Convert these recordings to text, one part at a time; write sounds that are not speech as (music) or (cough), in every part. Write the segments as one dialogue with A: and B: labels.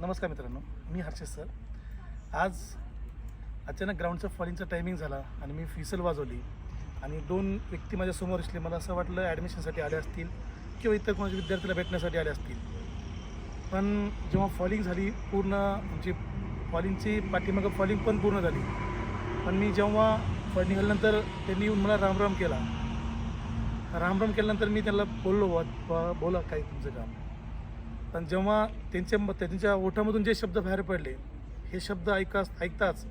A: नमस्कार मित्रांनो मी हर्षित सर. आज अचानक ग्राउंडचं फॉलिंगचा टायमिंग झाला आणि मी फिसल वाजवली. आणि दोन व्यक्ती माझ्यासमोर असले मला असं वाटलं ॲडमिशनसाठी आले असतील किंवा इतर कोणाच्या विद्यार्थ्याला भेटण्यासाठी आले असतील. पण जेव्हा फॉलिंग झाली पूर्ण म्हणजे फॉलिंगची पाठीमागं फॉलिंग पण पूर्ण झाली. पण मी जेव्हा फॉल निघाल्यानंतर त्यांनी येऊन मला रामराम केला. रामराम केल्यानंतर मी त्यांना बोललो वा- बोला काय तुमचं काम? पण जेव्हा त्यांच्या त्यांच्या ओठामधून जे शब्द बाहेर पडले हे शब्द ऐका ऐकताच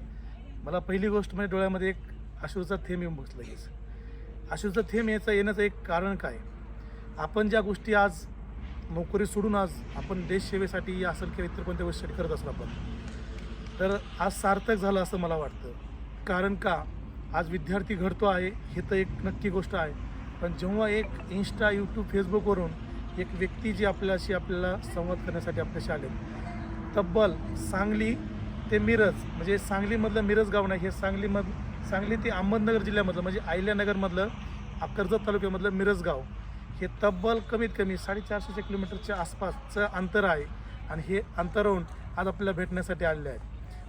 A: मला पहिली गोष्ट म्हणजे डोळ्यामध्ये एक आशूचा थेंब येऊन बसला लगेच. आशूचा थेंब याचा येण्याचं एक कारण काय? आपण ज्या गोष्टी आज नोकरी सोडून आज आपण देशसेवेसाठी असेल किंवा इतर कोणत्या गोष्टी करत असतो आपण तर आज सार्थक झालं असं मला वाटतं. कारण का? आज विद्यार्थी घडतो आहे हे तर एक नक्की गोष्ट आहे. पण जेव्हा एक इन्स्टा यूट्यूब फेसबुकवरून एक व्यक्ती जी आपल्याशी आपल्याला संवाद करण्यासाठी आपल्याशी आले तब्बल सांगली ते मिरज म्हणजे सांगलीमधलं मिरज गाव नाही हे सांगलीमध सांगली ते अहमदनगर जिल्ह्यामधलं म्हणजे आयल्यानगरमधलं कर्जत तालुक्यामधलं मिरज गाव. हे तब्बल कमीत कमी साडेचारशे किलोमीटरच्या आसपासचं अंतर आहे आणि हे अंतरावून आज आपल्याला भेटण्यासाठी आलेले आहे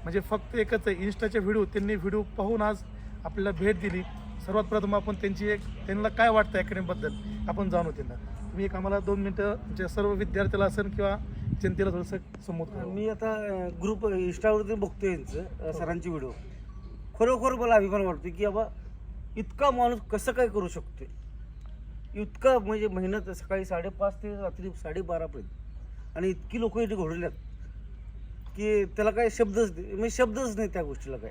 A: म्हणजे फक्त एकच आहे इन्स्टाचे व्हिडिओ त्यांनी व्हिडिओ पाहून आज आपल्याला भेट दिली. सर्वात प्रथम आपण त्यांची एक त्यांना काय वाटतं अकॅडमीबद्दल आपण जाणू त्यांना तुम्ही एक आम्हाला दोन मिनटं जे सर्व विद्यार्थ्याला असेल किंवा जनतेला थोडंसं समोर
B: मी आता ग्रुप इंस्टावरती बघतो यांचं सरांची व्हिडिओ खरोखर मला अभिमान वाटतो की बाबा इतका माणूस कसं काय करू शकतो इतका म्हणजे मेहनत सकाळी साडेपाच ते रात्री साडेबारापर्यंत आणि इतकी लोक इथे घडवल्यात की त्याला काय शब्दच म्हणजे शब्दच नाही त्या गोष्टीला काय.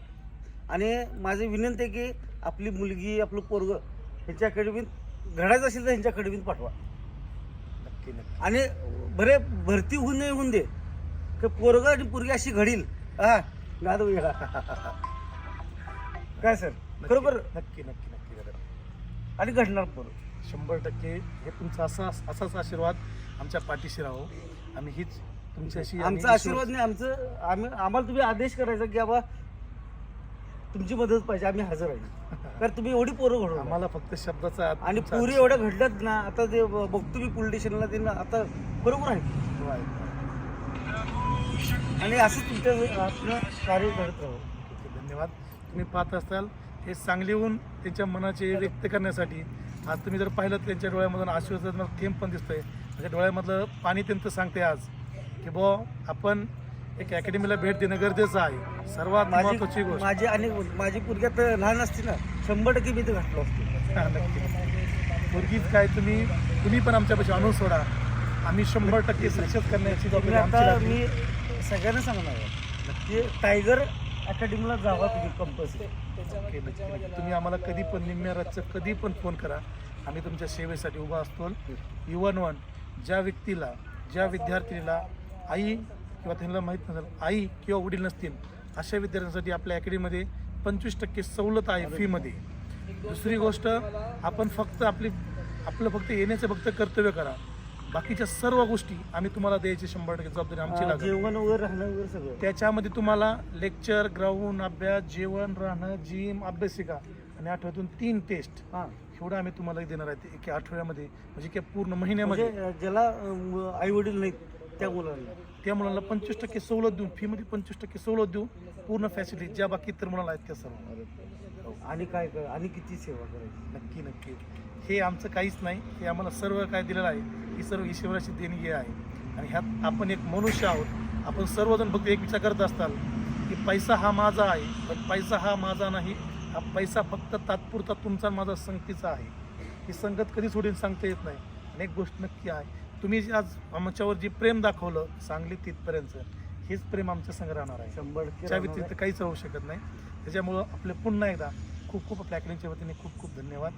B: आणि माझी विनंती आहे की आपली मुलगी आपलं पोरग ह्यांच्या अकॅडमीत घडायचं असेल तर ह्यांच्या अकॅडमीत पाठवा.
A: नक्की नक्की.
B: आणि बरे भरती होऊन नाही होऊन दे. पोरग आणि पोरगी अशी घडील. हा नाद वेगळा (laughs) काय सर? बरोबर
A: नक्की नक्की नक्की
B: आणि घडणार पोरं?
A: शंभर टक्के हे तुमचा असा असाच आशीर्वाद आमच्या पाठीशी राहो. आम्ही हीच तुमच्याशी
B: आमचा आशीर्वाद नाही आमचं आम्ही आम्हाला तुम्ही आदेश करायचा की बाबा तुमची मदत पाहिजे आम्ही हजर आहे. कारण तुम्ही एवढी पोरं घडवणार
A: आम्हाला फक्त शब्दाचा
B: आणि
A: तुमचा
B: पुरी एवढ्या घडल्यात ना आता ते ब- बघतो मी पोलीस स्टेशनला ते ना आता बरोबर आहे. आणि असं तुमच्या आपलं कार्य करत राहू.
A: ठीक आहे, धन्यवाद. तुम्ही पाहत असाल हे सांगलीहून त्यांच्या मनाचे व्यक्त करण्यासाठी आज तुम्ही जर पाहिलं तर त्यांच्या डोळ्यामधून आशीर्वाद थेंब पण दिसतंय. म्हणजे डोळ्यामधलं पाणी त्यांचं सांगते आज की बुवा आपण एक अकॅडमीला भेट देणं गरजेचं आहे. सर्वात महत्वाची
B: माझी
A: गोष्ट.
B: माझी आणि माझी पुरग्यात लहान असती ना शंभर टक्के मी ते घातलो असतो.
A: हा, मुलगीच काय तुम्ही तुम्ही पण आमच्यापाशी आणून सोडा. आम्ही शंभर टक्के सक्सेस करण्याची
B: आता. मी सगळ्यांना सांगणार आहे. की टायगर अकॅडमीला जावा तुम्ही कंपल्सरी.
A: तुम्ही आम्हाला कधी पण निम्म्या रातचं कधी पण फोन करा. आम्ही तुमच्या सेवेसाठी उभा असतो. इवन वन ज्या व्यक्तीला ज्या विद्यार्थीला आई किंवा त्यांना माहीत नसेल आई किंवा वडील नसतील अशा विद्यार्थ्यांसाठी आपल्या अकॅडमीमध्ये पंचवीस टक्के सवलत आहे फीमध्ये. दुसरी गोष्ट आपण फक्त आपली आपलं फक्त येण्याचं फक्त कर्तव्य करा. बाकीच्या सर्व गोष्टी आम्ही तुम्हाला द्यायची शंभर टक्के जबाबदारी आमची
B: जेवण वगैरे राहणं वगैरे सगळं.
A: त्याच्यामध्ये तुम्हाला लेक्चर ग्राउंड अभ्यास जेवण राहणं जिम अभ्यासिका आणि आठवड्यातून तीन टेस्ट
B: हां.
A: एवढं आम्ही तुम्हाला देणार आहे एका आठवड्यामध्ये. म्हणजे की पूर्ण महिन्यामध्ये.
B: म्हणजे ज्याला आई वडील नाहीत त्या मुलांना.
A: त्या मुलांना पंचवीस टक्के सवलत देऊन फीमध्ये पंचवीस टक्के सवलत देऊ पूर्ण फॅसिलिटी ज्या बाकी इतर मुलाला आहेत त्या सर्व.
B: आणि काय कर आणि किती सेवा करायची?
A: नक्की नक्की. हे आमचं काहीच नाही. हे आम्हाला सर्व काय दिलेलं आहे ही सर्व ईश्वराची देणगी आहे. आणि ह्यात आपण एक मनुष्य आहोत. आपण सर्वजण फक्त एक विचार करत असताल की पैसा हा माझा आहे पण पैसा हा माझा नाही. हा पैसा फक्त तात्पुरता तुमचा माझा संगतीचा आहे. ही संगत कधी सोडून सांगता येत नाही. एक गोष्ट नक्की आहे. तुम्ही आज आमच्यावर जे प्रेम दाखवलं सांगली तिथपर्यंत हेच प्रेम आमच्या संग राहणार आहे.
B: शंभर
A: त्या व्यतिरिक्त काहीच राहू शकत नाही. त्याच्यामुळं आपले पुन्हा एकदा खूप खूप आपल्या अकॅडमीच्या वतीने खूप खूप धन्यवाद.